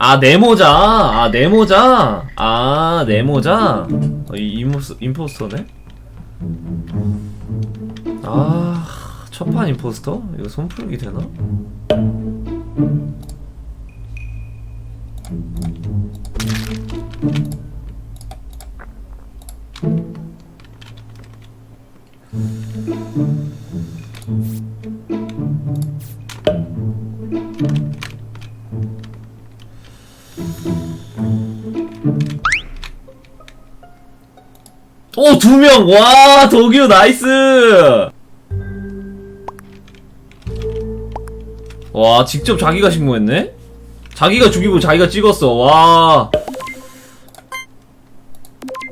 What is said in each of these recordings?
아 네모자 아 네모자 아 네모자 어, 이 임포스, 임포스터네 아 첫판 임포스터? 이거 손풀기 되나? 오, 두 명! 와, 도규 나이스! 와, 직접 자기가 신고했네? 자기가 죽이고 자기가 찍었어, 와.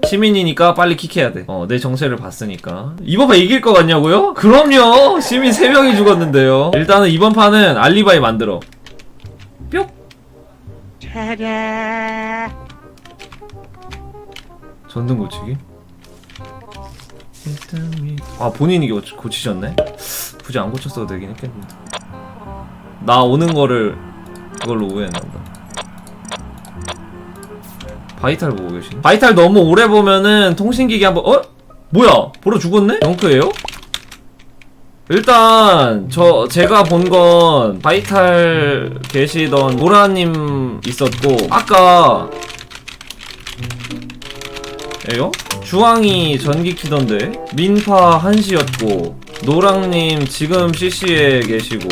시민이니까 빨리 킥해야 돼. 어, 내 정체를 봤으니까. 이번 판 이길 것 같냐고요? 그럼요! 시민 3명이 죽었는데요. 일단은 이번 판은 알리바이 만들어. 뿅! 전등 고치기? 아 본인이 고치, 고치셨네? 굳이 안 고쳤어도 되긴 했겠는데 나 오는 거를 그걸로 오해했나 보다 바이탈 보고 계시네 바이탈 너무 오래 보면은 통신기기 한번 어? 뭐야 보러 죽었네? 덩크예요? 일단 저 제가 본 건 바이탈 계시던 모라님 있었고 아까 에요? 주황이 전기 키던데 민파 한시였고 노랑님 지금 CC에 계시고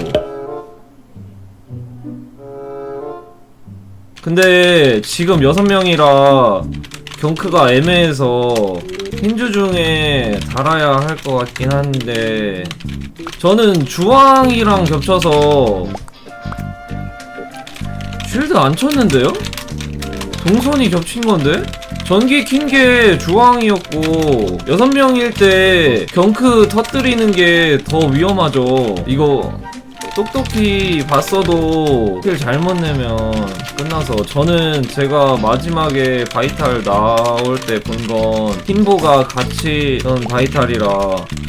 근데 지금 여섯 명이라 경크가 애매해서 힌주 중에 달아야 할 것 같긴 한데 저는 주황이랑 겹쳐서 쉴드 안 쳤는데요? 동선이 겹친 건데? 전기 킨 게 주황이었고 여섯 명일 때 경크 터뜨리는 게 더 위험하죠. 이거 똑똑히 봤어도 킬 잘못 내면 끝나서 저는 제가 마지막에 바이탈 나올 때 본 건 흰보가 같이 던 바이탈이라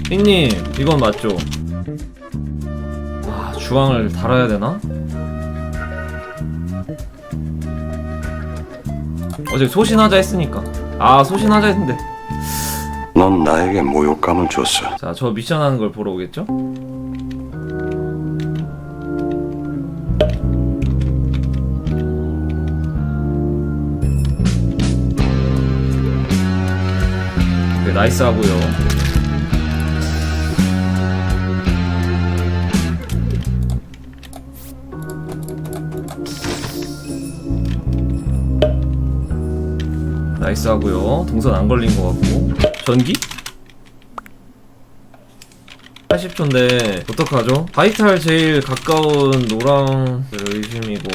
흰님 이건 맞죠? 아 주황을 달아야 되나? 어제 소신하자 했으니까 아 소신하자 했는데 넌 나에게 모욕감을 줬어. 자 저 미션 하는 걸 보러 오겠죠? 네, 나이스 하고요 나이스 하고요 동선 안 걸린 것 같고 전기? 80초인데 어떡하죠? 바이탈 제일 가까운 노랑 의심이고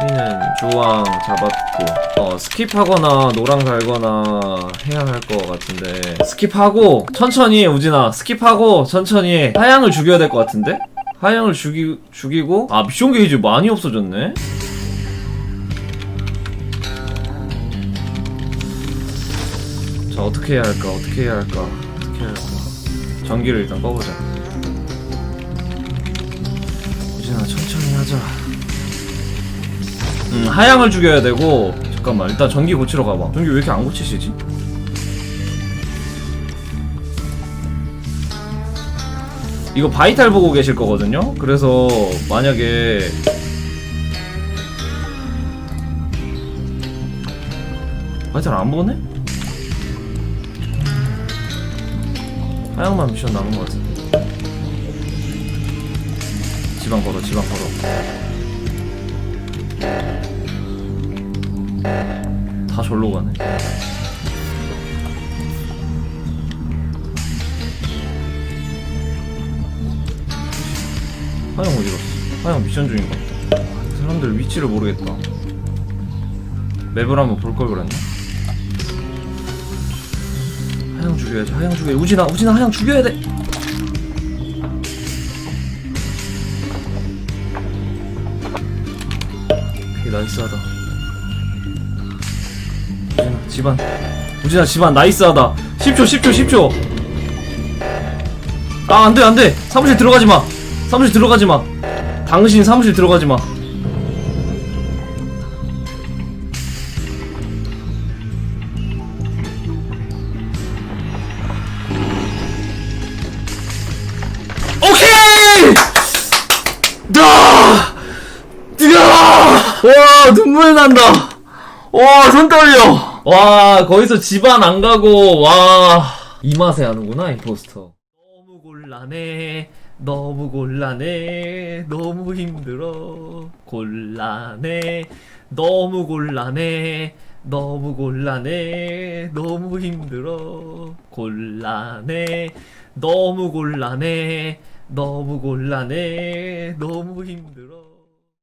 휘는 주황 잡았고 어 스킵하거나 노랑 갈거나 해야 할 것 같은데 스킵하고 천천히 해 우진아 스킵하고 천천히 해 하양을 죽여야 될 것 같은데? 하양을 죽이, 죽이고 아 미션 게이지 많이 없어졌네? 자 어떻게 해야 할까 어떻게 해야 할까 어떻게 해야 할까. 전기를 일단 꺼보자. 우진아 천천히 하자. 음 하양을 죽여야 되고 잠깐만 일단 전기 고치러 가봐. 전기 왜 이렇게 안 고치시지? 이거 바이탈 보고 계실 거거든요? 그래서 만약에 바이탈 안 보네? 하양만 미션 남은 것 같은데. 지방 걸어 지방 걸어. 다 절로 가네. 하양 어디 갔어? 하양 미션 중인 것 같다 이 사람들 위치를 모르겠다. 맵을 한번 볼 걸 그랬나? 하양 죽여야지 하양 죽여 우진아 우진아 하양 죽여야 돼. 오케이 나이스하다. 우진아 집안. 우진아 집안 나이스하다. 10초 10초 10초. 아 안돼 안돼. 사무실 들어가지마. 사무실 들어가지마. 당신 사무실 들어가지마 아! 뜨거! 와 눈물 난다. 와 손 떨려. 와 거기서 집안 안 가고 와 이 맛에 하는구나 임포스터. 너무 곤란해. 너무 곤란해. 너무 힘들어. 곤란해. 너무 곤란해. 너무 곤란해. 너무 힘들어. 곤란해. 너무 곤란해. 너무 곤란해. 너무 힘들어.